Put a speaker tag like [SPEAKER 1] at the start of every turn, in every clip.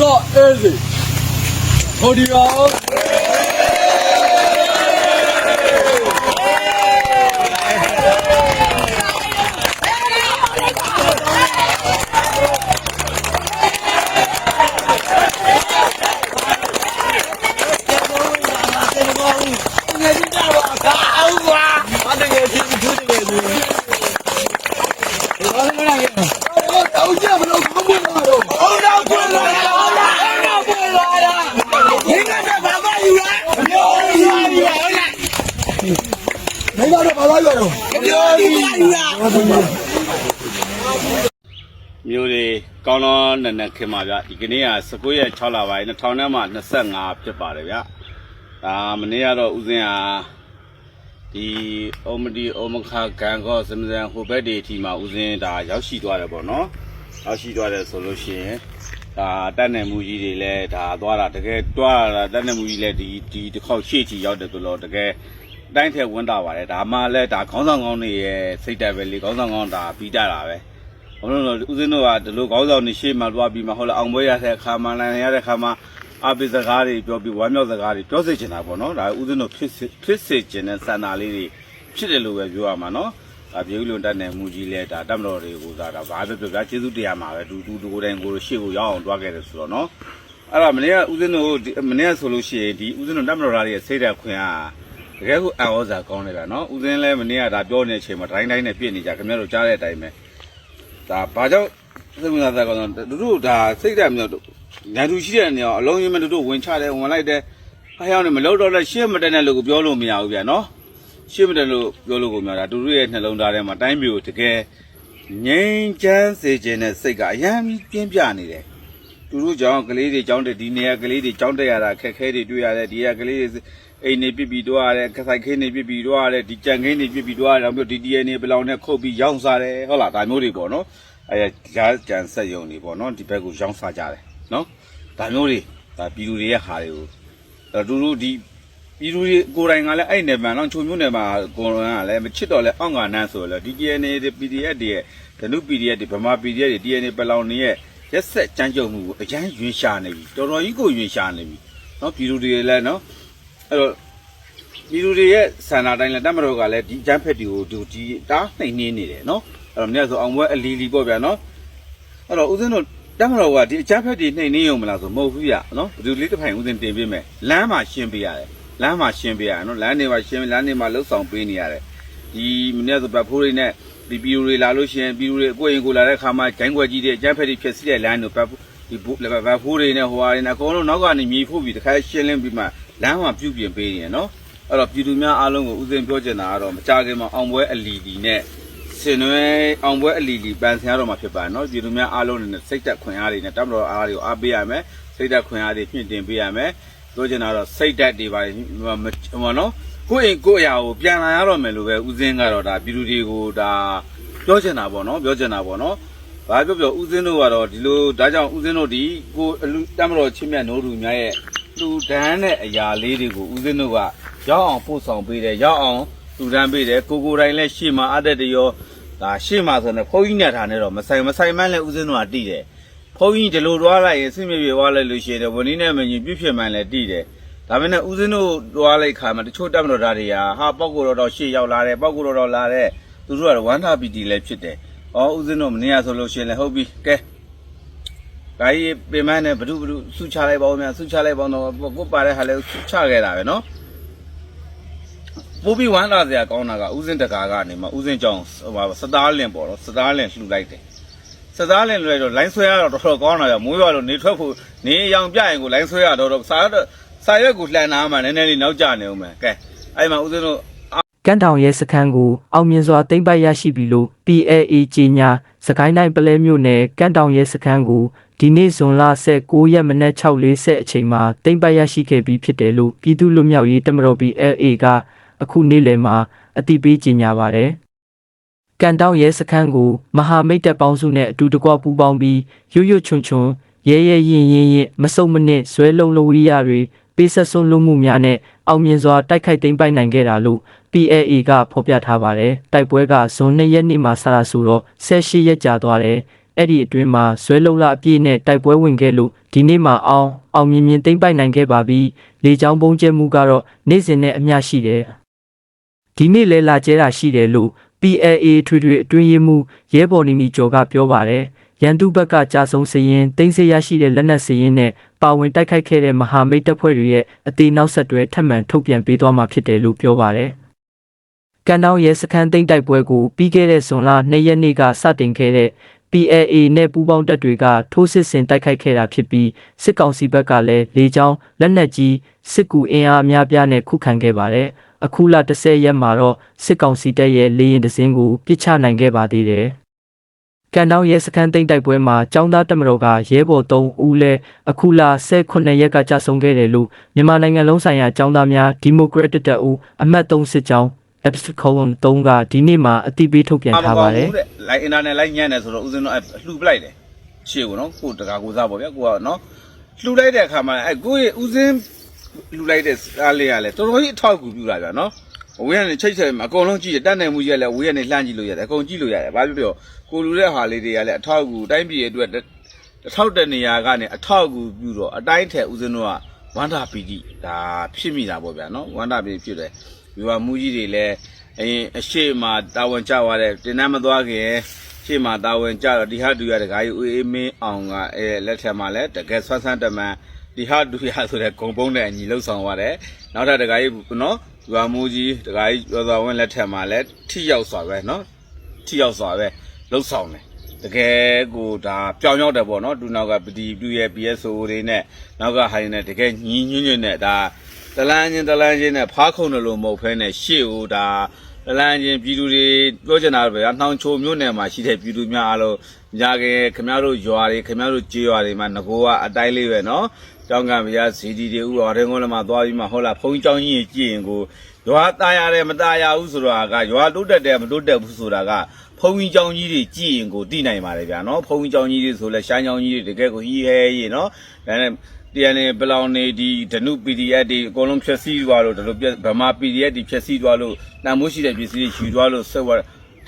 [SPEAKER 1] not easy. Hold you out. တော့ဘာသာယူတော့ပြောရည်ယူလား
[SPEAKER 2] မျိုးတွေကောင်းတော့နက်နက်ခင်ပါဗျဒီကနေ့က19ရက်6လပိုင်း2000နဲ့မှ25ဖြစ်ပါတယ်ဗျဒါမနေ့ကတော့ဦးစင်းဟာဒီအိုမဒီအိုမခါကန်ကောစမစံဟိုဘက်ဒီအထိမှာဦးစင်းဒါရောက်ရှိသွားတယ်ပေါ့နော်ရောက်ရှိသွားတယ်ဆိုလို့ရှိရင်ဒါတက်နယ်မှုကြီးတွေလည်းဒါသွားတာတကယ်တွားတာတက်နယ်မှုကြီးလည်းဒီဒီတစ်ခေါက်ရှေ့ချီရောက်တယ်ဆိုတော့တကယ်အ တိုင်းထဲဝင်တာပါတယ်ဒါမှလည်းဒါခေါင်းဆောင်ကောင်းတွေရဲ့စိတ်တက်ပဲလေခေါင်းဆောင်ကောင်းဒါပြီးကြတာပဲဘုန်းတော်ဦးဇင်းတို့ကဒီလိုကောင်းဆောင်နေရှေ့မှာတွားပြီးမှဟုတ်လားအောင်ပွဲရတဲ့အခါမှာနိုင်ရတဲ့အခါမှာအပိစကားတွေပြောပြီးဝမ်းမြောက်စကားတွေပြောစေချင်တာပေါ့နော်ဒါဦးဇင်းတို့ဖြစ်စေဖြစ်စေချင်တဲ့စန္ဒာလေးတွေဖြစ်တယ်လို့ပဲပြောရမှာနော်ဒါပြေဦးလွန်တတ်နယ်မူကြီးလဲဒါတတ်မတော်တွေကိုသာဒါဘာပဲပြောပြကျေးဇူးတရားမှာပဲဒူဒူဒူကိုယ်တိုင်ကိုယ်ရှေ့ကိုရောက်အောင်တွားခဲ့တယ်ဆိုတော့နော်အဲ့ဒါမနေ့ကဦးဇင်းတို့ဒီမနေ့ကဆိုလို့ရှိရင်ဒီဦးဇင်းတို့တတ်မတော်သားတွေရဲ့စိတ်ဓာတ်ခွင့်အား တကယ်ကိုအံ့ဩစရာကောင်းတယ်ဗျာနော်ဦးဇင်းလဲမနေ့ကဒါပြောနေတဲ့အချိန်မှာတိုင်းတိုင်းနဲ့ပြည့်နေကြခင်ဗျားတို့ကြားတဲ့အတိုင်းပဲဒါဘာကြောင့်စိတ်ဝင်စားတာကောတော့တို့တို့ဒါစိတ်ဓာတ်မျိုးညာသူရှိတဲ့နေရာအလုံးကြီးမတို့တို့ဝင်ချတယ်ဝင်လိုက်တယ်အားရောက်နေမလို့တော့လဲရှင်းမတက်တဲ့လို့ကိုပြောလို့မရဘူးဗျာနော်ရှင်းမတက်လို့ပြောလို့ကိုမရတာတို့တို့ရဲ့နှလုံးသားထဲမှာတိုင်းမျိုးတကယ်ငြိမ်းချမ်းစေခြင်းနဲ့စိတ်ကအယံပြင်းပြနေတယ်သူတို့ကြောင့်ကလေးတွေကြောင့်ဒီနေရာကလေးတွေကြောင့်တက်ရတာခက်ခဲတွေတွေ့ရတယ်ဒီကကလေးတွေ အိမ်နေပြစ်ပြီးတော့ရတယ်ခဆိုင်ခင်းနေပြစ်ပြီးတော့ရတယ်ဒီကြံခင်းနေပြစ်ပြီးတော့ရတယ်နောက်ပြီးဒီ DNA ဘလောင်နဲ့ခုတ်ပြီးရောင်းစားတယ်ဟုတ်လားဒါမျိုးတွေပေါ့နော်အဲကြာကြံဆက်ယုံနေပေါ့နော်ဒီဘက်ကိုရောင်းစားကြတယ်နော်ဒါမျိုးတွေဒါပြည်သူတွေရဲ့ဟာတွေကိုအဲသူတို့ဒီပြည်သူတွေကိုယ်တိုင်ကလည်းအဲ့နယ်မှာတော့ချုံမျိုးနယ်မှာကိုယ်တိုင်ကလည်းမချစ်တော့လဲအောင့်ကနန်းဆိုတော့ဒီ DNA တွေ PDF တွေရဲ့ဒနု PDF တွေဗမာ PDF တွေ DNA ပလောင်တွေရဲ့ရက်ဆက်ကြမ်းကြုတ်မှုကိုအရန်ယွင်ရှာနေပြီတော်တော်ကြီးကိုယွင်ရှာနေပြီနော်ပြည်သူတွေလည်းနော် အဲ့တော့ပြည်သူတွေရဲ့ဆန္ဒတိုင်းလည်းတမတော်ကလည်းဒီအကျန်းဖက်တွေကိုဒီဒီတားနှိမ်နှင်းနေတယ်နော်အဲ့တော့မြတ်ဆိုအောင်ပွဲအလီလီပေါ့ဗျာနော်အဲ့တော့ဦးဇင်းတို့တမတော်ကဒီအကျန်းဖက်တွေနှိမ်နှင်းရုံမလားဆိုမဟုတ်ဘူးဗျာနော်ဘယ်သူလေးတစ်ဖိုင်ဦးဇင်းတင်ပေးမယ်လမ်းမှာရှင်းပေးရတယ်လမ်းမှာရှင်းပေးရတယ်နော်လမ်းတွေမှာရှင်းလမ်းတွေမှာလှုပ်ဆောင်ပေးနေရတယ်ဒီမြတ်ဆိုဗတ်ဖိုးတွေနဲ့ဒီပြည်သူတွေလာလို့ရှိရင်ပြည်သူတွေအကိုရင်ကိုလာတဲ့ခါမှာဂျိုင်းခွက်ကြီးတဲ့အကျန်းဖက်တွေဖြစ်စီတဲ့လမ်းတို့ဗတ်ဒီဘုဗတ်ဖိုးတွေနဲ့ဟိုဟာတွေနဲ့အကုန်လုံးနောက်ကနေမြေဖို့ပြီးတစ်ခါရှင်းလင်းပြီးမှ လမ်းမှာပြုတ်ပြင်ပေးနေရနော်အဲ့တော့ပြည်သူများအားလုံးကိုဥစဉ်ပြောချင်တာကတော့မကြခင်မှာအောင်ပွဲအလီလီနဲ့ဆင်နွဲအောင်ပွဲအလီလီပန်ဆင်ရတော့မှာဖြစ်ပါနော်ပြည်သူများအားလုံးနဲ့စိတ်သက်ခွင့်အားတွေနဲ့တမတော်အားတွေကိုအားပေးရမယ်စိတ်သက်ခွင့်အားတွေမြင့်တင်ပေးရမယ်ပြောချင်တာတော့စိတ်သက်တွေပါဟိုနော်ကိုယ့်အိမ်ကိုယ့်အရာကိုပြန်လာရတော့မယ်လို့ပဲဥစဉ်ကတော့ဒါပြည်သူတွေကိုဒါပြောချင်တာပေါ့နော်ပြောချင်တာပေါ့နော်ဘာပြောပြောဥစဉ်တို့ကတော့ဒီလိုဒါကြောင့်ဥစဉ်တို့ဒီကိုအလူတမတော်ချင်းမြတ်နိုးသူများရဲ့ လူဒန်းတဲ့အရာလေးတွေကိုဥစဉ်တို့ကရောက်အောင်ပို့ဆောင်ပေးတယ်ရောက်အောင်လူတန်းပေးတယ်ကိုကိုတိုင်းလည်းရှေ့မှာအသက်တရောဒါရှေ့မှာဆိုတော့ဖုန်းကြီးနဲ့ထားနေတော့မဆိုင်မဆိုင်မှန်းလည်းဦးစင်းတို့ကတိတယ်ဖုန်းကြီးဒီလိုတွားလိုက်ရင်စိတ်မပြေသွားလိုက်လို့ရှိရင်ဝန်ကြီးနဲ့မကြီးပြည့်ဖြစ်မှန်းလည်းတိတယ်ဒါပေမဲ့ဦးစင်းတို့တွားလိုက်ခါမှာတချို့တက်မတော်သားတွေကဟာပောက်ကိုတော့တော့ရှေ့ရောက်လာတယ်ပောက်ကိုတော့တော့လာတယ်သူတို့ကတော့ဝမ်းသာပီတီလည်းဖြစ်တယ်ဩဦးစင်းတို့မနေ့ကဆိုလို့ရှိရင်လည်းဟုတ်ပြီကဲ ဒါကြီးပင်မနဲ့ဘဒုဘဒုစုချလိုက်ပါဦးများစုချလိုက်ပါတော့ကိုပါတဲ့ဟာလဲစုချခဲ့တာပဲနော်ပိုးပြီးဝမ်းလာစရာကောင်းတာကဥစဉ်တကာကနေမှဥစဉ်ကြောင်ဟိုပါစသားလင်ပေါ့နော်စသားလင်လှူလိုက်တယ်စသားလင်လွှဲတော့လိုင်းဆွဲရတော့တော်တော်ကောင်းတာပြမိုးရွာလို့နေထွက်ဖို့နေရောင်ပြရင်ကိုလိုင်းဆွဲရတော့တော့စာရစာရွက်ကိုလှန်လာမှနည်းနည်းလေးနောက်ကျနေအောင်မယ်ကဲအဲ့မှာဥစဉ်တို့
[SPEAKER 3] ကန်တောင်ရဲစခန်းကိုအောင်မြင်စွာသိမ့်ပိုက်ရရှိပြီလို့ PAA ကြေညာ စကိုင်းတိုင်းပလဲမြို့နယ်ကန့်တောင်ရဲစခန်းကိုဒီနေ့ဇွန်လ16ရက်မနက်6:40အချိန်မှာသိမ်းပိုက်ရရှိခဲ့ပြီးဖြစ်တယ်လို့ပြည်သူ့လူမျိုးရေးတမတော် PLA ကအခုနေ့လယ်မှာအတိပေးကြေညာပါတယ်။ကန်တောင်ရဲစခန်းကိုမဟာမိတ်တပ်ပေါင်းစုနဲ့အတူတကွပူးပေါင်းပြီးရွရွချွန်ချွန်ရဲရဲရင်ရင်ရင်မစုံမနစ်ဇွဲလုံးလုံးဝိရိယတွေပေးဆက်ဆုံးလုံးမှုများနဲ့အောင်မြင်စွာတိုက်ခိုက်သိမ်းပိုက်နိုင်ခဲ့တာလို့ PAA ကဖော်ပြထားပါတယ်။တိုက်ပွဲကဇွန်2ရက်နေ့မှာစတာဆိုတော့18ရက်ကြာသွားတယ်။အဲ့ဒီအတွင်းမှာဇွဲလုံလအပြည့်နဲ့တိုက်ပွဲဝင်ခဲ့လို့ဒီနေ့မှာအောင်အောင်မြင်မြင်သိမ့်ပိုက်နိုင်ခဲ့ပါပြီလေချောင်းပုံကျဲမှုကတော့နေ့စဉ်နဲ့အမျှရှိတယ်ဒီနေ့လဲလာကျဲတာရှိတယ်လို့ PLA ထွေထွေအတွင်းရေးမှုရဲဘော်နေမီကျော်ကပြောပါတယ်ရန်သူဘက်ကကြာဆုံးစရင်တင်းစေရရှိတဲ့လက်နက်စရင်နဲ့ပါဝင်တိုက်ခိုက်ခဲ့တဲ့မဟာမိတ်တပ်ဖွဲ့တွေရဲ့အသေးနောက်ဆက်တွဲထပ်မံထုတ်ပြန်ပေးသွားမှာဖြစ်တယ်လို့ပြောပါတယ်။ ကန်တောင်းရဲစခန်းသိမ်းတိုက်ပွဲကိုပြီးခဲ့တဲ့ဇွန်လ2ရက်နေ့ကစတင်ခဲ့တဲ့ PLA နဲ့ပူးပေါင်းတပ်တွေကထိုးစစ်ဆင်တိုက်ခိုက်ခဲ့တာဖြစ်ပြီးစစ်ကောင်စီဘက်ကလည်းလေကြောင်းလက်နက်ကြီးစစ်ကူအင်အားအများပြားနဲ့ခုခံခဲ့ပါတယ်။အခုလ10ရက်မှာတော့စစ်ကောင်စီတပ်ရဲ့လေရင်တစင်းကိုပစ်ချနိုင်ခဲ့ပါသေးတယ်။ကန်တောင်းရဲစခန်းသိမ်းတိုက်ပွဲမှာចောင်းသားတမတော်ကရဲဘော်3ဦးလဲအခုလ18ရက်ကကြာဆုံးခဲ့တယ်လို့မြန်မာနိုင်ငံလုံးဆိုင်ရာចောင်းသားများဒီမိုကရက်တစ်တပ်ဦးအမှတ်3စစ်ကြောင်း Episode Column 3ကဒီနေ့မှာအတိပေးထုတ်ပြန်ထားပါတယ်
[SPEAKER 2] တဲ့လိုက်အင်တာနက်လိုက်ညံ့တယ်ဆိုတော့ဦးဇင်းတို့လှူပလိုက်တယ်ရှေ့ကိုနော်ကိုတကာကိုစားပေါ့ဗျာကိုကနော်လှူလိုက်တဲ့အခါမှာအဲကိုရဲ့ဦးဇင်းလှူလိုက်တဲ့အားလေးကလည်းတော်တော်ကြီးအထောက်အကူပြုတာဗျာနော်ဝေးကနေချိတ်ဆက်မှာအကုန်လုံးကြည့်တယ်တက်နိုင်မှုကြီးလည်းဝေးကနေလှမ်းကြည့်လို့ရတယ်အကုန်ကြည့်လို့ရတယ်ဘာဖြစ်ပြောကိုလူတဲ့ဟာလေးတွေကလည်းအထောက်အကူတိုင်းပြည်အတွက်တစ်ထောက်တဲ့နေရာကနေအထောက်အကူပြုတော့အတိုင်းထက်ဦးဇင်းတို့ကဝန္တာပီတိဒါဖြစ်မိတာပေါ့ဗျာနော်ဝန္တာပီတိဖြစ်တယ် ဒီဟာမူကြီးတွေလည်းအရင်အရှိမတာဝန်ကျသွားတဲ့တင်နှမ်းမသွားခင်ရှေ့မှာတာဝန်ကျတော့ဒီဟာတူရတကားကြီးဦးအေးမင်းအောင်ကအဲလက်ထက်မှာလည်းတကယ်ဆွမ်းဆန်းတမန်ဒီဟာတူရဆိုတဲ့ဂုံပုံးတဲ့အညီလှုပ်ဆောင်သွားတယ်နောက်ထပ်တကားကြီးနော်ဒီဟာမူကြီးတကားကြီးရောစွာဝင်းလက်ထက်မှာလည်းထိရောက်စွာပဲနော်ထိရောက်စွာပဲလှုပ်ဆောင်တယ်တကယ်ကိုဒါပြောင်ရောက်တယ်ပေါ့နော်ဒူနောက်ကပတီပြူရဲ့ PSO တွေနဲ့နောက်ကဟိုင်းနဲ့တကယ်ညီညွတ်ညွတ်နဲ့ဒါ တလန်းချင်းတလန်းချင်းနဲ့ဖားခုံတယ်လို့မဟုတ်ဖဲနဲ့ရှေ့ကိုဒါတလန်းချင်းပြည်သူတွေပြောချင်တာပဲနှောင်ချိုမြို့နယ်မှာရှိတဲ့ပြည်သူများအားလုံးညာကခမရတို့ရွာတွေခမရတို့ကြေးရွာတွေမှာငကိုကအတိုင်းလေးပဲနော်ကျောင်းကမရစီဒီတွေဥတော်ရင်ကုန်းလည်းမှာသွားပြီးမှဟုတ်လားဖုံးကျောင်းကြီးကြည့်ရင်ကိုရွာตายရတယ်မตายရဘူးဆိုတာကရွာတိုးတက်တယ်မတိုးတက်ဘူးဆိုတာက ဖုံကြီးเจ้าကြီးတွေကြည့်ရင်ကိုသိနိုင်ပါတယ်ဗျာနော်ဖုံကြီးเจ้าကြီးတွေဆိုလဲရှိုင်းเจ้าကြီးတွေတကယ်ကိုဟီးဟဲရေနော်ဒါနဲ့ တရားနေပလောင်နေဒီဒနု PDF တွေအကုန်လုံးဖြည့်ဆည်းသွားလို့ဒါလိုဗမာ PDF တွေဖြည့်ဆည်းသွားလို့တန်မိုးရှိတဲ့ပစ္စည်းတွေယူသွားလို့ဆက်ဝ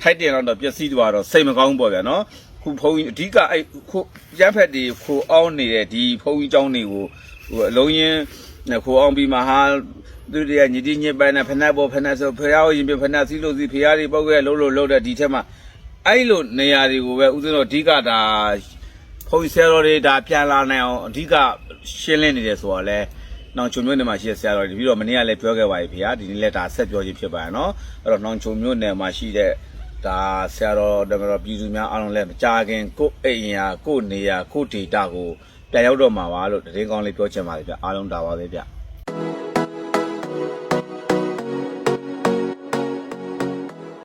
[SPEAKER 2] ထိုက်တယ်တော့ပျက်စီးသွားတော့စိတ်မကောင်းဘူးပေါ့ဗျာနော်ခုဖုံကြီးအဓိကအဲ့ခိုရမ်းဖက်တွေခိုအောင်နေတဲ့ဒီဖုံကြီးเจ้าတွေကိုဟိုအလုံးရင်ခိုအောင်ပြီးမှဟာသူတွေကညီတီညစ်ပိုင်းနဲ့ဖက်နှက်ပေါ်ဖက်နှက်ဆိုဖျားရင်ပြဖက်နှက်စီးလို့စီဖျားတွေပောက်ခဲ့လုံးလို့လုံးတဲ့ဒီထက်မှ အဲ့လိုနေရာတွေကိုပဲဦးဇင်းတို့အဓိကဒါ ဖုန်ဆရာတော်တွေဒါပြန်လာနိုင်အောင်အဓိကရှင်းလင်းနေတယ်ဆိုတော့လဲနောင်ချုံမြို့နယ်မှာရှိတဲ့ဆရာတော်တွေပြီးတော့မနေ့ကလည်းပြောခဲ့ပါပြီဖေဟာဒီနေ့လည်းဒါဆက်ပြောခြင်းဖြစ်ပါရဲ့နော်အဲ့တော့နောင်ချုံမြို့နယ်မှာရှိတဲ့ဒါဆရာတော်ဓမ္မတော်ပြည်သူများအားလုံးလည်းမကြခင်ကိုယ့်အိမ်ရာကိုယ့်နေရာကိုယ့်ဒေတာကိုပြန်ရောက်တော့မှာပါလို့တရင်ကောင်းလေးပြောချင်ပါတယ်ဗျအားလုံးဒါပါပဲဗျ